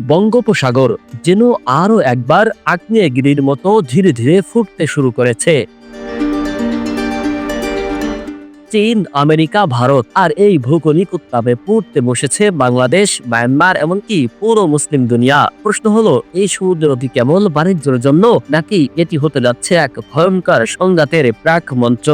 বঙ্গোপসাগর, যেন আরও একবার আগ্নেয়গিরির মতো ধীরে ধীরে ফুটতে শুরু করেছে। চীন, আমেরিকা, ভারত আর এই ভৌগোলিক উত্তাপে পড়তে বসেছে বাংলাদেশ, মায়ানমার এমনকি পুরো মুসলিম দুনিয়া। প্রশ্ন হলো, এই সমুদ্রটি কেবল বাণিজ্যের জন্য নাকি এটি হতে যাচ্ছে এক ভয়ঙ্কর সংঘাতের প্রাক মঞ্চ?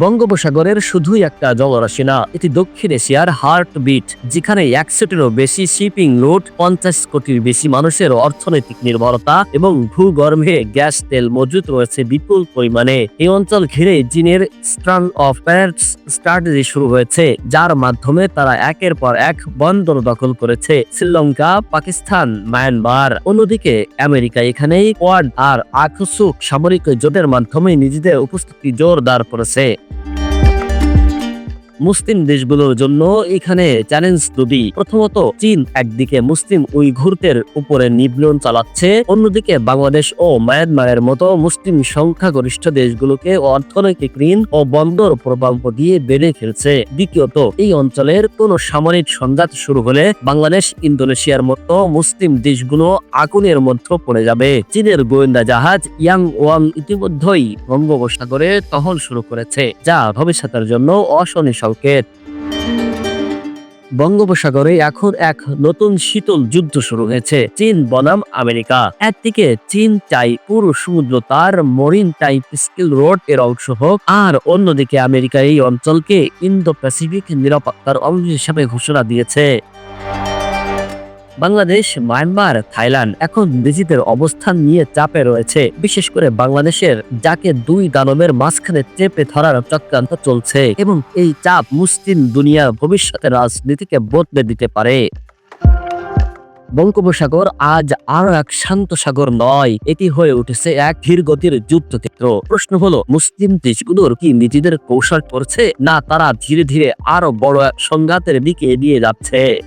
বঙ্গোপসাগরের শুধুই একটা জলরাশি না, এটি দক্ষিণ এশিয়ার হার্ট বিট যেখানে একশোটিরও বেশি শিপিং রুট পঞ্চাশ কোটির বেশি মানুষের অর্থনৈতিক নির্ভরতা এবং ভূগর্ভে গ্যাস তেল মজুত রয়েছে বিপুল পরিমাণে। এই অঞ্চল ঘিরে চীনের স্ট্রান অফ প্যারেটস স্ট্র্যাটেজি শুরু হয়েছে, যার মাধ্যমে তারা একের পর এক বন্দর দখল করেছে শ্রীলঙ্কা, পাকিস্তান, মায়ানমার। অন্যদিকে আমেরিকা এখানেই কোয়াড আর আকস্মিক সামরিক জোটের মাধ্যমে নিজেদের উপস্থিতি জোরদার করেছে। মুসলিম দেশগুলোর জন্য এখানে চ্যালেঞ্জ দুটি। প্রথমত, চীন একদিকে মুসলিম উইঘুরদের উপরে নিপীড়ন চালাচ্ছে। অন্যদিকে বাংলাদেশ ও মায়ানমারের মতো মুসলিম সংখ্যাগরিষ্ঠ দেশগুলোকে অর্থনৈতিক ঋণ ও বন্দর প্রকল্প দিয়ে বেড়ে ফেলছে। দ্বিতীয়ত, এই অঞ্চলের কোন সামরিক সংঘাত শুরু হলে বাংলাদেশ, ইন্দোনেশিয়ার মতো মুসলিম দেশগুলো আগুনের মধ্যে পড়ে যাবে। চীনের গোয়েন্দা জাহাজ ইয়াং ওয়াং ইতিমধ্যেই বঙ্গোপসাগরে টহল শুরু করেছে, যা ভবিষ্যতের জন্য অশনি সংকেত বঙ্গোপসাগরে এখন এক নতুন শীতল যুদ্ধ শুরু হয়েছে। চীন, বনাম, আমেরিকা। একদিকে চীন চাই পুরো সমুদ্র, তার মরিন টাইপ স্কিল রোডের অংশ হোক আর অন্যদিকে আমেরিকা এই অঞ্চলকে ইন্দো প্যাসিফিক নিরাপত্তার অংশ হিসাবে ঘোষণা দিয়েছে। বাংলাদেশ, মায়ানমার, থাইল্যান্ড এখন নিজেদের অবস্থান নিয়ে চাপে রয়েছে। বিশেষ করে বাংলাদেশের যাকে দুই দানবের মাঝখানে চেপে ধরার চক্রান্ত চলছে এবং এই চাপ মুসলিম দুনিয়ার ভবিষ্যতের রাজনীতিকে বদলে দিতে পারে। বঙ্গোপসাগর আজ আরও এক শান্ত সাগর নয়, এটি হয়ে উঠেছে এক ধীর ধীরগতির যুদ্ধক্ষেত্র। প্রশ্ন হলো, মুসলিম দেশগুলোর কি নিজেদের কৌশল করছে না তারা ধীরে ধীরে আরও বড় এক সংঘাতের দিকে এগিয়ে যাচ্ছে?